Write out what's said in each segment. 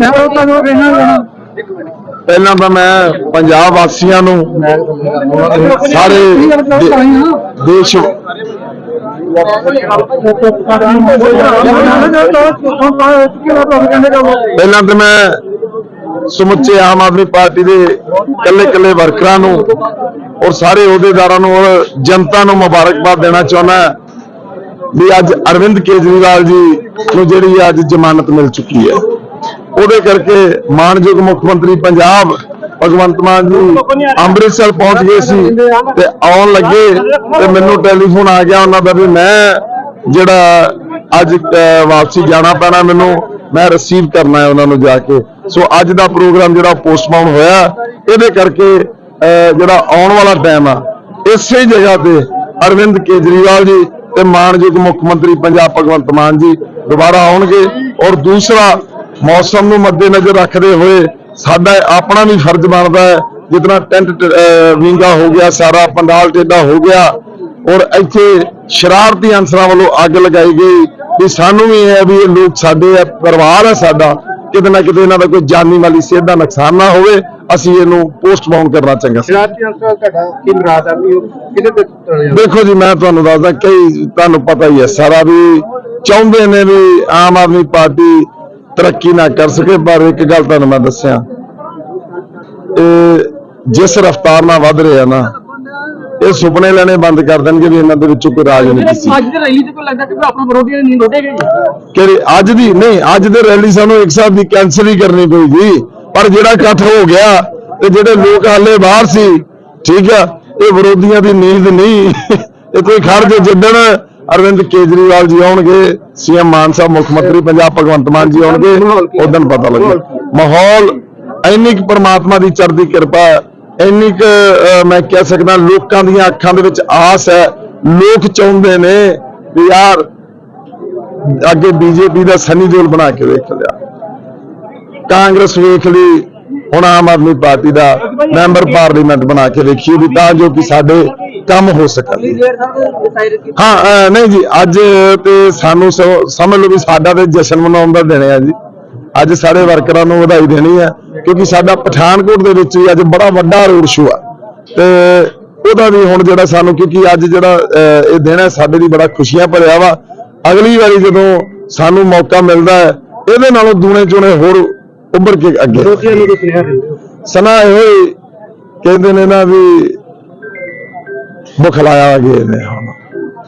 ਮੈਂ ਉਹ ਤੁਹਾਨੂੰ ਕਹਿਣਾ ਪਹਿਲਾਂ ਤਾਂ ਮੈਂ ਪੰਜਾਬ ਵਾਸੀਆਂ ਨੂੰ ਸਾਰੇ ਦੇ- ਦੇਸ਼ ਪਹਿਲਾਂ ਤਾਂ ਮੈਂ ਸਮੁੱਚੇ ਆਮ ਆਦਮੀ ਪਾਰਟੀ ਦੇ ਕੱਲੇ ਕੱਲੇ ਵਰਕਰਾਂ ਨੂੰ ਔਰ ਸਾਰੇ ਅਹੁਦੇਦਾਰਾਂ ਨੂੰ ਔਰ ਜਨਤਾ ਨੂੰ ਮੁਬਾਰਕਬਾਦ ਦੇਣਾ ਚਾਹੁੰਦਾ ਵੀ ਅੱਜ ਅਰਵਿੰਦ ਕੇਜਰੀਵਾਲ ਜੀ ਨੂੰ ਜਿਹੜੀ ਅੱਜ ਜ਼ਮਾਨਤ ਮਿਲ ਚੁੱਕੀ ਹੈ। ਉਹਦੇ ਕਰਕੇ ਮਾਨਯੋਗ ਮੁੱਖ ਮੰਤਰੀ ਪੰਜਾਬ ਭਗਵੰਤ ਮਾਨ ਜੀ ਅੰਮ੍ਰਿਤਸਰ ਪਹੁੰਚ ਗਏ ਸੀ ਤੇ ਆਉਣ ਲੱਗੇ ਤੇ ਮੈਨੂੰ ਟੈਲੀਫੋਨ ਆ ਗਿਆ ਉਹਨਾਂ ਦਾ ਵੀ ਮੈਂ ਜਿਹੜਾ ਅੱਜ ਵਾਪਸੀ ਜਾਣਾ ਪੈਣਾ ਮੈਨੂੰ, ਮੈਂ ਰਿਸੀਵ ਕਰਨਾ ਹੈ ਉਹਨਾਂ ਨੂੰ ਜਾ ਕੇ। ਸੋ ਅੱਜ ਦਾ ਪ੍ਰੋਗਰਾਮ ਜਿਹੜਾ ਪੋਸਟਪੋਨ ਹੋਇਆ, ਇਹਦੇ ਕਰਕੇ ਜਿਹੜਾ ਆਉਣ ਵਾਲਾ ਟਾਈਮ ਆ, ਇਸੇ ਜਗ੍ਹਾ ਤੇ ਅਰਵਿੰਦ ਕੇਜਰੀਵਾਲ ਜੀ ਤੇ ਮਾਨਯੋਗ ਮੁੱਖ ਮੰਤਰੀ ਪੰਜਾਬ ਭਗਵੰਤ ਮਾਨ ਜੀ ਦੁਬਾਰਾ ਆਉਣਗੇ ਔਰ ਦੂਸਰਾ ਮੌਸਮ ਨੂੰ ਮੱਦੇਨਜ਼ਰ ਰੱਖਦੇ ਹੋਏ ਸਾਡਾ ਆਪਣਾ ਵੀ ਫਰਜ਼ ਬਣਦਾ ਹੈ ਜਿਤਨਾ ਟੈਂਟ ਵਿੰਗਾ ਹੋ ਗਿਆ ਸਾਰਾ ਪੰਡਾਲ ਟੇਡਾ ਹੋ ਗਿਆ ਔਰ ਇੱਥੇ ਸ਼ਰਾਰਤੀ ਅਨਸਰਾਂ ਵੱਲੋਂ ਅੱਗ ਲਗਾਈ ਗਈ ਵੀ ਸਾਨੂੰ ਵੀ ਇਹ ਹੈ ਵੀ ਇਹ ਲੋਕ ਸਾਡੇ ਆ ਪਰਿਵਾਰ ਹੈ ਸਾਡਾ ਕਿਤੇ ਨਾ ਕਿਤੇ ਇਹਨਾਂ ਦਾ ਕੋਈ ਜਾਨੀ ਮਾਲੀ ਸਿਹਤ ਦਾ ਨੁਕਸਾਨ ਨਾ ਹੋਵੇ ਅਸੀਂ ਇਹਨੂੰ ਪੋਸਟਪੋਨ ਕਰਨਾ ਚੰਗਾ ਸੀ ਸ਼ਰਾਰਤੀ ਅੰਸਰ ਤੁਹਾਡਾ ਕੀ ਮਰਾਦ ਆ ਵੀ ਉਹ ਕਿਹਦੇ ਤੇ ਤੁਰੇ ਜਾਂਦੇ? ਦੇਖੋ ਜੀ ਮੈਂ ਤੁਹਾਨੂੰ ਦੱਸਦਾ ਕਈ ਤੁਹਾਨੂੰ ਪਤਾ ਹੀ ਹੈ ਸਾਰਾ ਵੀ ਚਾਹੁੰਦੇ ਨੇ ਵੀ ਆਮ ਆਦਮੀ ਪਾਰਟੀ ਤਰੱਕੀ ਨਾ ਕਰ ਸਕੇ ਪਰ ਇੱਕ ਗੱਲ ਤੁਹਾਨੂੰ ਮੈਂ ਦੱਸਿਆ। ਇਹ ਜਿਸ ਰਫ਼ਤਾਰ ਨਾਲ ਵੱਧ ਰਿਹਾ ਨਾ ਇਹ ਸੁਪਨੇ ਲੈਣੇ ਬੰਦ ਕਰ ਦੇਣਗੇ ਵੀ ਇਹਨਾਂ ਦੇ ਵਿੱਚੋਂ ਕੋਈ ਰਾਜਨੀਤੀ ਸੀ ਅੱਜ ਦੇ ਰੈਲੀ ਤੇ ਕੋਈ ਲੱਗਦਾ ਕਿ ਆਪਣਾ ਵਿਰੋਧੀਆਂ ਦੀ ਨੀਂਦ ਉੱਡੇਗੀ ਕਿ ਅੱਜ ਦੀ? ਨਹੀਂ ਅੱਜ ਦੇ ਰੈਲੀ ਸਾਨੂੰ ਇੱਕ ਸਾਹਿਬ ਦੀ ਕੈਨਸਲ ਹੀ ਕਰਨੀ ਪਈ ਜੀ। ਪਰ ਜਿਹੜਾ ਇਕੱਠ ਹੋ ਗਿਆ ਤੇ ਜਿਹੜੇ ਲੋਕ ਹਾਲੇ ਬਾਹਰ ਸੀ ਠੀਕ ਆ ਇਹ ਵਿਰੋਧੀਆਂ ਦੀ ਨੀਂਦ ਨਹੀਂ। ਇਹ ਕੋਈ ਖਰਜ ਜਿੱਦਣ ਅਰਵਿੰਦ ਕੇਜਰੀਵਾਲ ਜੀ ਆਉਣਗੇ ਸੀਐਮ ਮਾਨ ਸਾਹਿਬ ਮੁੱਖ ਮੰਤਰੀ ਪੰਜਾਬ ਭਗਵੰਤ ਮਾਨ ਜੀ ਆਉਣਗੇ ਉਦੋਂ ਪਤਾ ਲੱਗੇ। ਮਾਹੌਲ ਇੰਨੀ ਕੁ ਪਰਮਾਤਮਾ ਦੀ ਚੜ੍ਹਦੀ ਕਿਰਪਾ ਹੈ, ਇੰਨੀ ਕੁ ਮੈਂ ਕਹਿ ਸਕਦਾ ਲੋਕਾਂ ਦੀਆਂ ਅੱਖਾਂ ਦੇ ਵਿੱਚ ਆਸ ਹੈ। ਲੋਕ ਚਾਹੁੰਦੇ ਨੇ ਵੀ ਯਾਰ ਅੱਗੇ ਬੀਜੇਪੀ ਦਾ ਸਨੀ ਦਿਓਲ ਬਣਾ ਕੇ ਵੇਖ ਲਿਆ। ਕਾਂਗਰਸ ਵੇਖ ਲਈ ਹੁਣ ਆਮ ਆਦਮੀ ਪਾਰਟੀ ਦਾ ਮੈਂਬਰ ਪਾਰਲੀਮੈਂਟ ਬਣਾ ਕੇ ਵੇਖੀਏ ਵੀ ਤਾਂ ਜੋ ਕਿ ਸਾਡੇ ਕੰਮ ਹੋ ਸਕਣ। ਹਾਂ ਨਹੀਂ ਜੀ ਅੱਜ ਤੇ ਸਾਨੂੰ ਸਮਝ ਲਓ ਵੀ ਸਾਡਾ ਤੇ ਜਸ਼ਨ ਮਨਾਉਣ ਦਾ ਦਿਨ ਹੈ ਜੀ। ਅੱਜ ਸਾਰੇ ਵਰਕਰਾਂ ਨੂੰ ਵਧਾਈ ਦੇਣੀ ਹੈ ਕਿਉਂਕਿ ਸਾਡਾ ਪਠਾਨਕੋਟ ਦੇ ਵਿੱਚ ਵੀ ਅੱਜ ਬੜਾ ਵੱਡਾ ਰੋਡ ਸ਼ੋਅ ਆ। ਤੇ ਉਹਦਾ ਵੀ ਹੁਣ ਜਿਹੜਾ ਸਾਨੂੰ ਕਿਉਂਕਿ ਅੱਜ ਜਿਹੜਾ ਇਹ ਦਿਨ ਹੈ ਸਾਡੇ ਲਈ ਬੜਾ ਖੁਸ਼ੀਆਂ ਭਰਿਆ ਵਾ। ਅਗਲੀ ਵਾਰੀ ਜਦੋਂ ਸਾਨੂੰ ਮੌਕਾ ਮਿਲਦਾ ਹੈ ਇਹਦੇ ਨਾਲੋਂ ਦੂਣੇ ਚੁਣੇ ਹੋਰ ਉੱਭਰ ਕੇ ਅੱਗੇ ਵਿਰੋਧੀਆਂ ਨੂੰ ਸੁਨੇਹਾ ਦਿੰਦੇ ਸਨਾ ਇਹੋ ਹੀ ਕਹਿੰਦੇ ਨੇ ਨਾ ਵੀ ਬੁਖਲਾਇਆ ਗਏ ਨੇ ਹੁਣ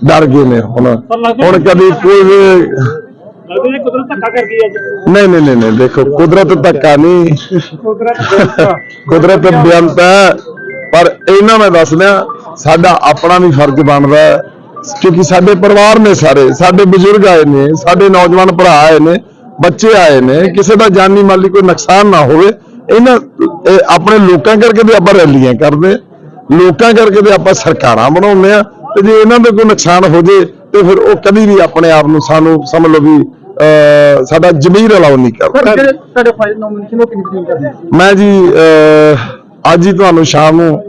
ਡਰ ਗਏ ਨੇ ਹੁਣ। ਹੁਣ ਕਦੀ ਕੋਈ ਵੀ ਲੱਗਦਾ ਕੁਦਰਤ ਧੱਕਾ ਕਰਦੀ ਅੱਜ। ਨਹੀਂ ਨਹੀਂ ਨਹੀਂ ਦੇਖੋ ਕੁਦਰਤ ਧੱਕਾ ਨਹੀਂ। ਕੁਦਰਤ ਬੇਅੰਤ ਹੈ ਪਰ ਇਹਨਾਂ ਮੈਂ ਦੱਸ ਦਿਆਂ ਸਾਡਾ ਆਪਣਾ ਵੀ ਫਰਜ਼ ਬਣਦਾ ਹੈ ਕਿਉਂਕਿ ਸਾਡੇ ਪਰਿਵਾਰ ਨੇ ਸਾਰੇ ਸਾਡੇ ਬਜ਼ੁਰਗ ਆਏ ਨੇ ਸਾਡੇ ਨੌਜਵਾਨ ਭਰਾ ਆਏ ਨੇ ਬੱਚੇ ਆਏ ਨੇ ਕਿਸੇ ਦਾ ਜਾਨੀ ਮਾਲੀ ਕੋਈ ਨੁਕਸਾਨ ਨਾ ਹੋਵੇ ਇਹਨਾਂ ਇਹ ਆਪਣੇ ਲੋਕਾਂ ਕਰਕੇ ਤੇ ਆਪਾਂ ਰੈਲੀਆਂ ਕਰਦੇ ਲੋਕਾਂ ਕਰਕੇ ਤੇ ਆਪਾਂ ਸਰਕਾਰਾਂ ਬਣਾਉਂਦੇ ਆ ਤੇ ਜੇ ਇਹਨਾਂ ਦਾ ਕੋਈ ਨੁਕਸਾਨ ਹੋ ਜੇ ਤੇ ਫਿਰ ਉਹ ਕਦੀ ਵੀ ਆਪਣੇ ਆਪ ਨੂੰ ਸਾਨੂੰ ਸਮਝ ਲਓ ਵੀ ਸਾਡਾ ਜ਼ਮੀਰ ਅਲਾਉ ਨਹੀਂ ਕਰਦਾ ਮੈਂ ਜੀ ਅੱਜ ਹੀ ਤੁਹਾਨੂੰ ਸ਼ਾਮ ਨੂੰ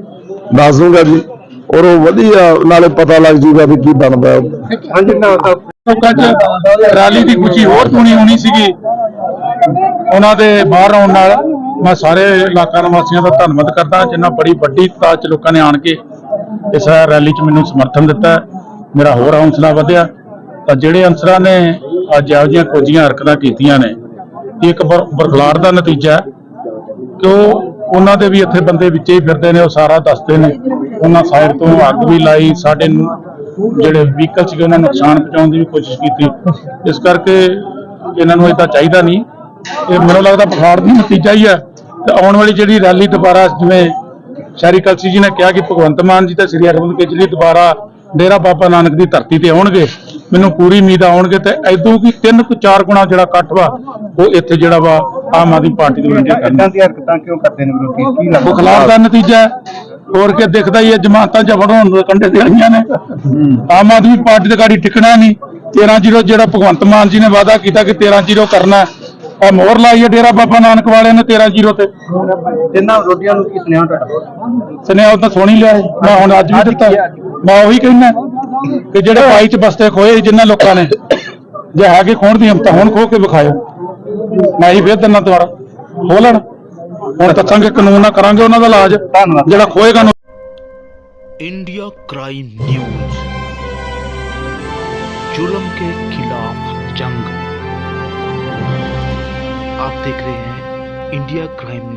ਦੱਸ ਦੂੰਗਾ ਜੀ ਔਰ ਉਹ ਵਧੀਆ ਨਾਲੇ ਪਤਾ ਲੱਗ ਜੂਗਾ ਵੀ ਕੀ ਬਣਦਾ। ਹਾਂਜੀ ਨਾ ਲੋਕਾਂ 'ਚ ਰੈਲੀ ਦੀ ਖੁਸ਼ੀ ਹੋਰ ਪੂਰੀ ਹੋਣੀ ਸੀਗੀ। ਉਹਨਾਂ ਦੇ ਬਾਹਰ ਆਉਣ ਨਾਲ ਮੈਂ ਸਾਰੇ ਇਲਾਕਾ ਨਿਵਾਸੀਆਂ ਦਾ ਧੰਨਵਾਦ ਕਰਦਾ ਜਿਨ੍ਹਾਂ ਬੜੀ ਵੱਡੀ ਤਾਦਾਦ 'ਚ ਲੋਕਾਂ ਨੇ ਆਣ ਕੇ ਇਸ ਰੈਲੀ 'ਚ ਮੈਨੂੰ ਸਮਰਥਨ ਦਿੱਤਾ। ਮੇਰਾ ਹੋਰ ਹੌਸਲਾ ਵਧਿਆ। ਤਾਂ ਜਿਹੜੇ ਅਨਸਰਾਂ ਨੇ ਅੱਜ ਇਹੋ ਜਿਹੀਆਂ ਕੋਝੀਆਂ ਹਰਕਤਾਂ ਕੀਤੀਆਂ ਨੇ, ਇਹ ਇੱਕ ਬਰ- ਬਰਖਲਾਰ ਦਾ ਨਤੀਜਾ ਕਿ ਉਹ ਉਹਨਾਂ ਦੇ ਵੀ ਇੱਥੇ ਬੰਦੇ ਵਿੱਚੇ ਹੀ ਫਿਰਦੇ ਨੇ, ਉਹ ਸਾਰਾ ਦੱਸਦੇ ਨੇ। ਉਹਨਾਂ ਸਾਈਡ ਤੋਂ ਅੱਗ ਵੀ ਲਾਈ, ਸਾਡੇ ਜਿਹੜੇ ਵਹੀਕਲ ਸੀਗੇ ਉਹਨਾਂ ਨੂੰ ਨੁਕਸਾਨ ਪਹੁੰਚਾਉਣ ਦੀ ਵੀ ਕੋਸ਼ਿਸ਼ ਕੀਤੀ। ਇਸ ਕਰਕੇ ਇਹਨਾਂ ਨੂੰ ਇਦਾਂ ਚਾਹੀਦਾ ਨਹੀਂ। ਇਹ ਮੈਨੂੰ ਲੱਗਦਾ ਪਖਾੜ ਦੀ ਨਤੀਜਾ ਹੀ ਹੈ। ਤੇ ਆਉਣ ਵਾਲੀ ਜਿਹੜੀ ਰੈਲੀ ਦੁਬਾਰਾ ਜਿਵੇਂ ਸ਼ਹਿਰੀ ਕਲਸੀ ਜੀ ਨੇ ਕਿਹਾ ਕਿ ਭਗਵੰਤ ਮਾਨ ਜੀ ਤੇ ਸ੍ਰੀ ਅਰਵਿੰਦ ਕੇਜਰੀ ਦੁਬਾਰਾ ਡੇਰਾ ਬਾਬਾ ਨਾਨਕ ਦੀ ਧਰਤੀ ਤੇ ਆਉਣਗੇ। ਮੈਨੂੰ ਪੂਰੀ ਉਮੀਦ ਆਉਣਗੇ ਤੇ ਐਦੋਂ ਕੀ ਤਿੰਨ ਕੁ ਚਾਰ ਗੁਣਾ ਜਿਹੜਾ ਇਕੱਠ ਵਾ ਉਹ ਇੱਥੇ ਜਿਹੜਾ ਵਾ ਆਮ ਆਦਮੀ ਪਾਰਟੀ ਦੇ ਵਿੱਚ ਇਦਾਂ ਦੀ ਹਰਕਤਾਂ ਕਿਉਂ ਕਰਦੇ ਨੇ ਵਿਰੋਧੀ ਕੀ ਲੱਗਦਾ? ਬੁਖਲਾਰ ਦਾ ਨਤੀਜਾ ਹੈ। ਹੋਰ ਕੀ ਦਿਖਦਾ ਹੀ ਹੈ ਜਮਾਤਾਂ ਜਬੜ ਹੋਣ ਦੇ ਕੰਡੇ ਤੇ ਆਈਆਂ ਨੇ। ਆਮ ਆਦਮੀ ਪਾਰਟੀ ਦੇ ਗਾੜੀ ਟਿਕਣਾ ਨਹੀਂ। 13-0 ਜਿਹੜਾ ਭਗਵੰਤ ਮਾਨ ਜੀ ਨੇ ਵਾਅਦਾ ਕੀਤਾ ਕਿ 13-0 ਕਰਨਾ ਆ ਮੋਹਰ ਲਾਈ ਹੈ ਡੇਰਾ ਬਾਬਾ ਨਾਨਕ ਵਾਲਿਆਂ ਨੇ 13-0 ਤੇ। ਇਹਨਾਂ ਵਿਰੋਧੀਆਂ ਨੂੰ ਕੀ ਸੁਨੇਹਾ ਤੁਹਾਡਾ? ਸੁਨੇਹਾ ਉਹ ਤਾਂ ਸੁਣ ਲਿਆ। ਮੈਂ ਹੁਣ ਅੱਜ ਵੀ ਦਿੱਤਾ। ਮੈਂ ਉਹੀ ਕਹਿਣਾ ਕਿ ਜਿਹੜੇ ਪਾਈ ਚ ਬਸਤੇ ਖੋਏ ਜਿਨ੍ਹਾਂ ਲੋਕਾਂ ਨੇ ਜੇ ਹੈਗੇ ਖੋਣ ਦੀ ਹਿੰਮਤ ਹੁਣ ਖੋ ਕੇ ਵਿਖਾਇਓ। ਮੈਂ ਹੀ ਫੇਰ ਦਿਨਾ ਦੁਬਾਰਾ ਖੋਲਣ ਹੁਣ ਦੱਸਾਂਗੇ ਕਾਨੂੰਨ ਨਾਲ ਕਰਾਂਗੇ ਉਹਨਾਂ ਦਾ ਇਲਾਜ ਜਿਹੜਾ ਖੋਏਗਾ ਉਹਨੂੰ इंडिया क्राइम न्यूज जुल्म के खिलाफ जंग आप देख रहे हैं इंडिया क्राइम न्यूज